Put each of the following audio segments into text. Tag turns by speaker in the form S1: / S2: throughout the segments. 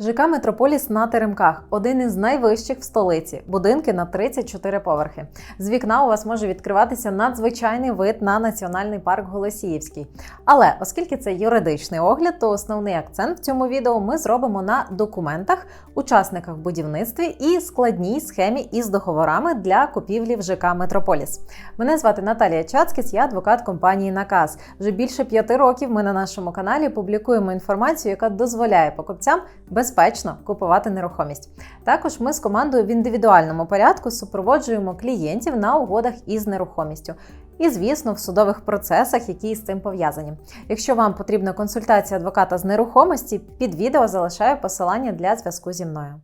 S1: ЖК Метрополіс на Теремках один із найвищих в столиці. Будинки на 34 поверхи. З вікна у вас може відкриватися надзвичайний вид на національний парк Голосіївський. Але оскільки це юридичний огляд, то основний акцент в цьому відео ми зробимо на документах, учасниках будівництві і складній схемі із договорами для купівлі в ЖК Метрополіс. Мене звати Наталія Чацкіс, я адвокат компанії Наказ. Вже більше п'яти років ми на нашому каналі публікуємо інформацію, яка дозволяє покупцям безпечно купувати нерухомість. Також ми з командою в індивідуальному порядку супроводжуємо клієнтів на угодах із нерухомістю. І, звісно, в судових процесах, які з цим пов'язані. Якщо вам потрібна консультація адвоката з нерухомості, під відео залишаю посилання для зв'язку зі мною.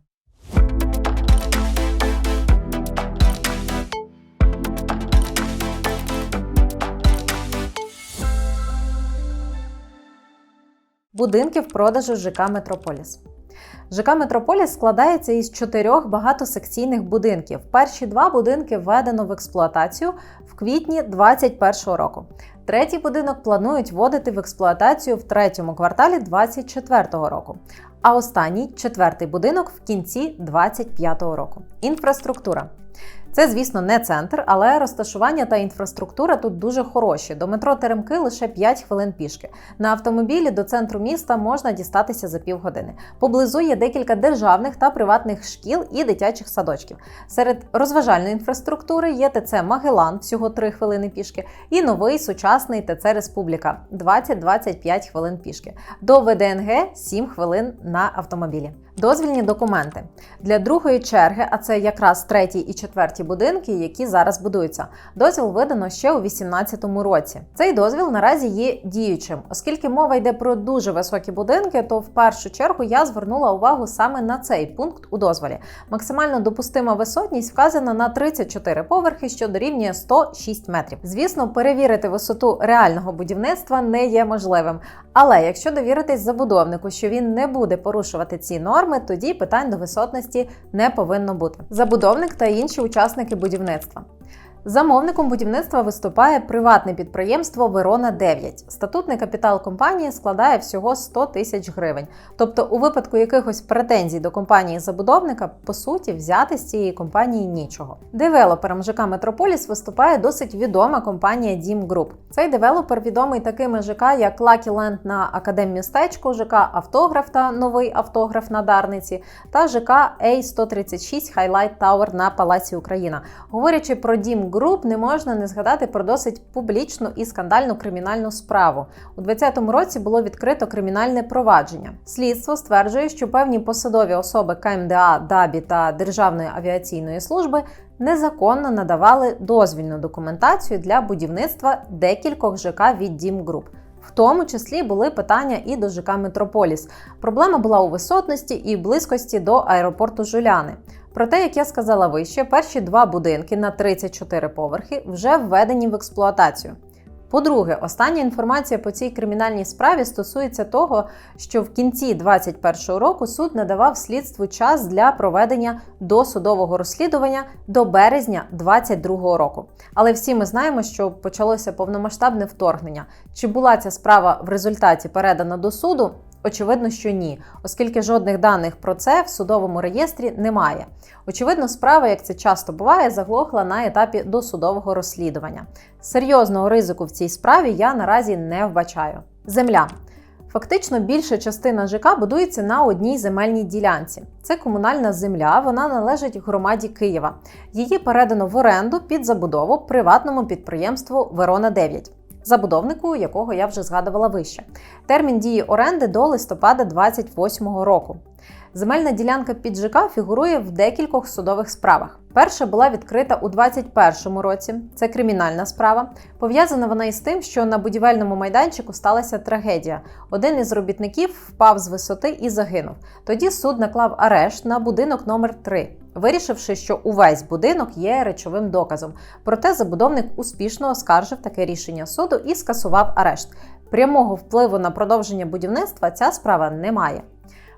S1: Будинки в продажу ЖК Метрополіс. ЖК Метрополіс складається із чотирьох багатосекційних будинків. Перші два будинки введено в експлуатацію в квітні 2021 року. Третій будинок планують вводити в експлуатацію в третьому кварталі 2024 року. А останній четвертий будинок в кінці 2025 року. Інфраструктура. Це, звісно, не центр, але розташування та інфраструктура тут дуже хороші. До метро Теремки лише 5 хвилин пішки. На автомобілі до центру міста можна дістатися за півгодини. Поблизу є декілька державних та приватних шкіл і дитячих садочків. Серед розважальної інфраструктури є ТЦ Магелан, всього 3 хвилини пішки, і новий сучасний ТЦ Республіка 20-25 хвилин пішки. До ВДНГ 7 хвилин на автомобілі. Дозвільні документи для другої черги, а це якраз третій і четвертій будинки, які зараз будуються. Дозвіл видано ще у 2018 році. Цей дозвіл наразі є діючим, оскільки мова йде про дуже високі будинки, то в першу чергу я звернула увагу саме на цей пункт у дозволі. Максимально допустима висотність вказана на 34 поверхи, що дорівнює 106 метрів. Звісно, перевірити висоту реального будівництва не є можливим. Але якщо довіритись забудовнику, що він не буде порушувати ці норми, тоді питань до висотності не повинно бути. Забудовник та інші учасники будівництва. Замовником будівництва виступає приватне підприємство Верона 9. Статутний капітал компанії складає всього 100 тисяч гривень. Тобто, у випадку якихось претензій до компанії забудовника, по суті, взяти з цієї компанії нічого. Девелопером ЖК Метрополіс виступає досить відома компанія Дім Груп. Цей девелопер відомий такими ЖК, як Lucky Land на Академмістечку, ЖК Автограф та Новий автограф на Дарниці та ЖК A136 Highlight Tower на Палаці Україна. Говорячи про Дім груп не можна не згадати про досить публічну і скандальну кримінальну справу. У 2020 році було відкрито кримінальне провадження. Слідство стверджує, що певні посадові особи КМДА, ДАБІ та Державної авіаційної служби незаконно надавали дозвільну документацію для будівництва декількох ЖК від Дім Груп. В тому числі були питання і до ЖК Метрополіс. Проблема була у висотності і близькості до аеропорту Жуляни. Проте, як я сказала вище, перші два будинки на 34 поверхи вже введені в експлуатацію. По-друге, остання інформація по цій кримінальній справі стосується того, що в кінці 2021 року суд надавав слідству час для проведення досудового розслідування до березня 2022 року. Але всі ми знаємо, що почалося повномасштабне вторгнення. Чи була ця справа в результаті передана до суду? Очевидно, що ні, оскільки жодних даних про це в судовому реєстрі немає. Очевидно, справа, як це часто буває, заглохла на етапі досудового розслідування. Серйозного ризику в цій справі я наразі не вбачаю. Земля. Фактично, більша частина ЖК будується на одній земельній ділянці. Це комунальна земля, вона належить громаді Києва. Її передано в оренду під забудову приватному підприємству Верона 9 забудовнику, якого я вже згадувала вище. Термін дії оренди до листопада 2028 року. Земельна ділянка під ЖК фігурує в декількох судових справах. Перша була відкрита у 2021 році. Це кримінальна справа. Пов'язана вона із тим, що на будівельному майданчику сталася трагедія. Один із робітників впав з висоти і загинув. Тоді суд наклав арешт на будинок номер 3 вирішивши, що увесь будинок є речовим доказом. Проте забудовник успішно оскаржив таке рішення суду і скасував арешт. Прямого впливу на продовження будівництва ця справа не має.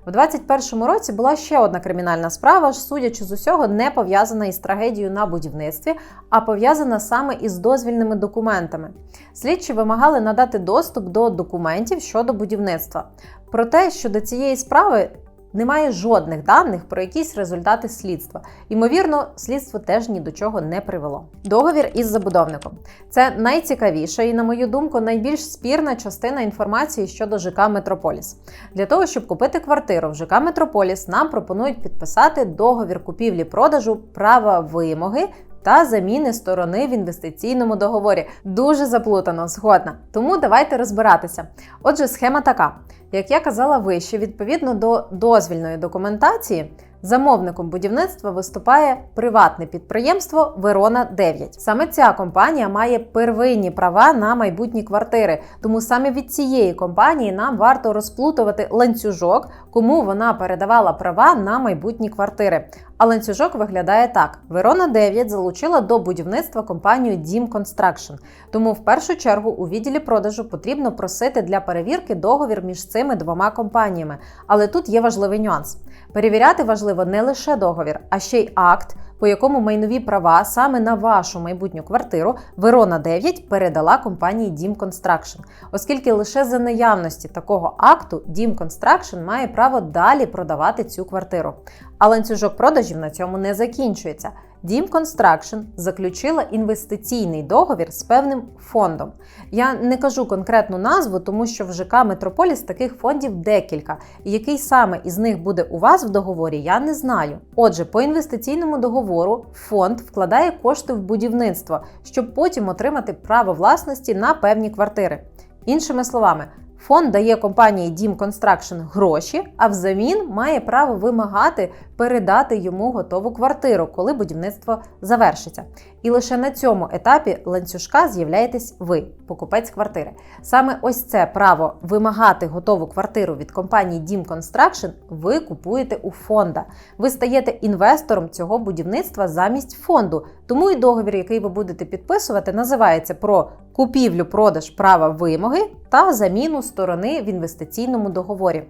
S1: У 2021 році була ще одна кримінальна справа, судячи з усього, не пов'язана із трагедією на будівництві, а пов'язана саме із дозвільними документами. Слідчі вимагали надати доступ до документів щодо будівництва. Проте щодо цієї справи немає жодних даних про якісь результати слідства. Ймовірно, слідство теж ні до чого не привело. Договір із забудовником це найцікавіша і, на мою думку, найбільш спірна частина інформації щодо ЖК Метрополіс. Для того, щоб купити квартиру в ЖК Метрополіс, нам пропонують підписати договір купівлі-продажу права вимоги. Та заміни сторони в інвестиційному договорі дуже заплутано, згодна. Тому давайте розбиратися. Отже, схема така: як я казала вище, відповідно до дозвільної документації. Замовником будівництва виступає приватне підприємство Верона 9. Саме ця компанія має первинні права на майбутні квартири. Тому саме від цієї компанії нам варто розплутувати ланцюжок, кому вона передавала права на майбутні квартири. А ланцюжок виглядає так: Верона 9 залучила до будівництва компанію Дім Construction. Тому в першу чергу у відділі продажу потрібно просити для перевірки договір між цими двома компаніями. Але тут є важливий нюанс. Перевіряти важливо не лише договір, а ще й акт, по якому майнові права саме на вашу майбутню квартиру Верона 9 передала компанії Дім Construction, оскільки лише за наявності такого акту Дім Construction має право далі продавати цю квартиру. А ланцюжок продажів на цьому не закінчується. Дім Construction заключила інвестиційний договір з певним фондом. Я не кажу конкретну назву, тому що в ЖК Метрополіс таких фондів декілька. І який саме із них буде у вас в договорі, я не знаю. Отже, по інвестиційному договору фонд вкладає кошти в будівництво, щоб потім отримати право власності на певні квартири. Іншими словами, Фонд дає компанії Дім Construction гроші, а взамін має право вимагати передати йому готову квартиру, коли будівництво завершиться. І лише на цьому етапі ланцюжка з'являєтесь ви, покупець квартири. Саме ось це право вимагати готову квартиру від компанії Dim Construction ви купуєте у фонда. Ви стаєте інвестором цього будівництва замість фонду. Тому і договір, який ви будете підписувати, називається про купівлю-продаж права вимоги та заміну сторони в інвестиційному договорі.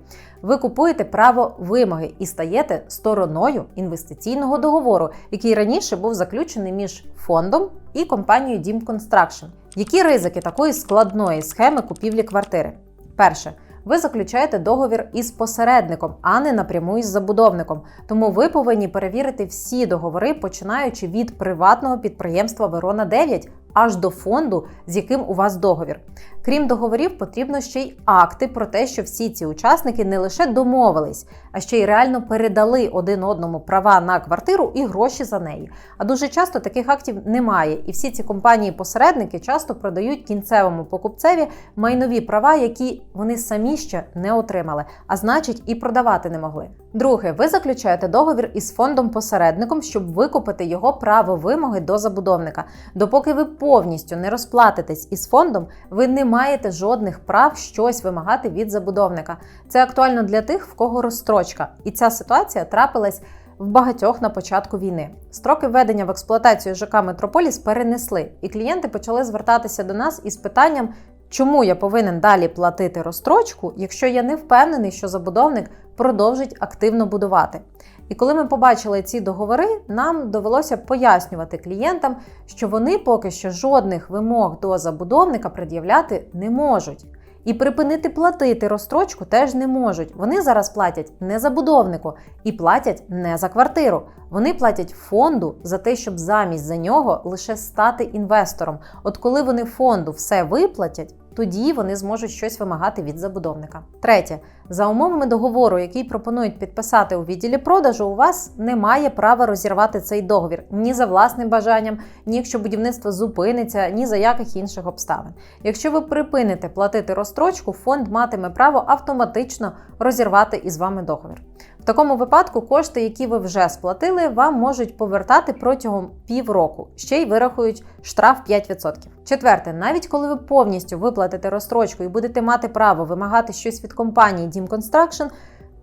S1: Ви купуєте право вимоги і стаєте стороною інвестиційного договору, який раніше був заключений між фондом і компанією Дім Construction. Які ризики такої складної схеми купівлі квартири? Перше. Ви заключаєте договір із посередником, а не напряму із забудовником. Тому ви повинні перевірити всі договори, починаючи від приватного підприємства Верона 9 аж до фонду, з яким у вас договір. Крім договорів, потрібно ще й акти про те, що всі ці учасники не лише домовились, а ще й реально передали один одному права на квартиру і гроші за неї. А дуже часто таких актів немає, і всі ці компанії-посередники часто продають кінцевому покупцеві майнові права, які вони самі ще не отримали, а значить і продавати не могли. Друге, ви заключаєте договір із фондом-посередником, щоб викупити його право вимоги до забудовника. Допоки ви повністю не розплатитесь із фондом, ви не маєте жодних прав щось вимагати від забудовника. Це актуально для тих, в кого розстрочка, і ця ситуація трапилась. В багатьох на початку війни строки введення в експлуатацію ЖК Метрополіс перенесли, і клієнти почали звертатися до нас із питанням, чому я повинен далі платити розстрочку, якщо я не впевнений, що забудовник продовжить активно будувати. І коли ми побачили ці договори, нам довелося пояснювати клієнтам, що вони поки що жодних вимог до забудовника пред'являти не можуть. І припинити платити розстрочку теж не можуть. Вони зараз платять не забудовнику і платять не за квартиру. Вони платять фонду за те, щоб замість за нього лише стати інвестором. От коли вони фонду все виплатять, тоді вони зможуть щось вимагати від забудовника. Третє, за умовами договору, який пропонують підписати у відділі продажу, у вас немає права розірвати цей договір ні за власним бажанням, ні якщо будівництво зупиниться, ні за яких інших обставин. Якщо ви припините платити розстрочку, фонд матиме право автоматично розірвати із вами договір. Такому випадку кошти, які ви вже сплатили, вам можуть повертати протягом півроку, ще й вирахують штраф 5%. Четверте, навіть коли ви повністю виплатите розстрочку і будете мати право вимагати щось від компанії Dim Construction,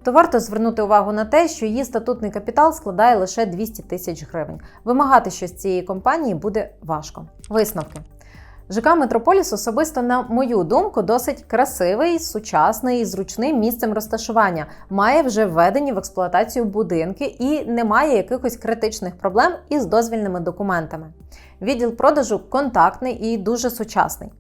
S1: то варто звернути увагу на те, що її статутний капітал складає лише 200 тисяч гривень. Вимагати щось цієї компанії буде важко. Висновки. ЖК Метрополіс особисто, на мою думку, досить красивий, сучасний і зручним місцем розташування. Має вже введені в експлуатацію будинки і не має якихось критичних проблем із дозвільними документами. Відділ продажу контактний і дуже сучасний.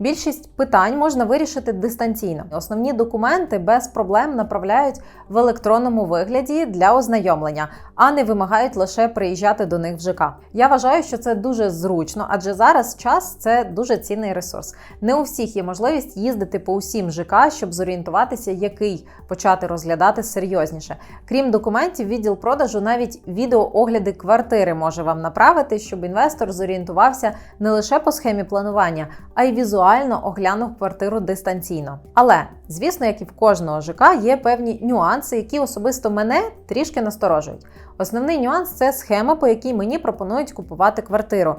S1: Більшість питань можна вирішити дистанційно. Основні документи без проблем направляють в електронному вигляді для ознайомлення, а не вимагають лише приїжджати до них в ЖК. Я вважаю, що це дуже зручно, адже зараз час це дуже цінний ресурс. Не у всіх є можливість їздити по усім ЖК, щоб зорієнтуватися, який почати розглядати серйозніше. Крім документів, відділ продажу навіть відеоогляди квартири може вам направити, щоб інвестор зорієнтувався не лише по схемі планування, а й візуально оглянув квартиру дистанційно. Але звісно, як і в кожного ЖК, є певні нюанси, які особисто мене трішки насторожують. Основний нюанс це схема, по якій мені пропонують купувати квартиру.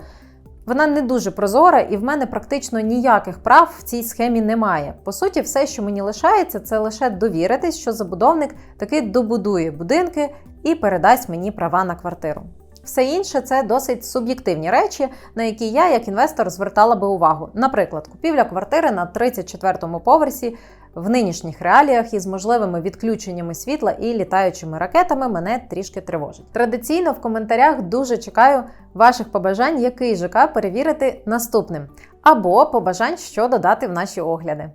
S1: Вона не дуже прозора, і в мене практично ніяких прав в цій схемі немає. По суті, все, що мені лишається, це лише довіритись, що забудовник таки добудує будинки і передасть мені права на квартиру. Все інше це досить суб'єктивні речі, на які я, як інвестор, звертала би увагу. Наприклад, купівля квартири на 34-му поверсі в нинішніх реаліях із можливими відключеннями світла і літаючими ракетами мене трішки тривожить. Традиційно в коментарях дуже чекаю ваших побажань, який ЖК перевірити наступним, або побажань, що додати в наші огляди.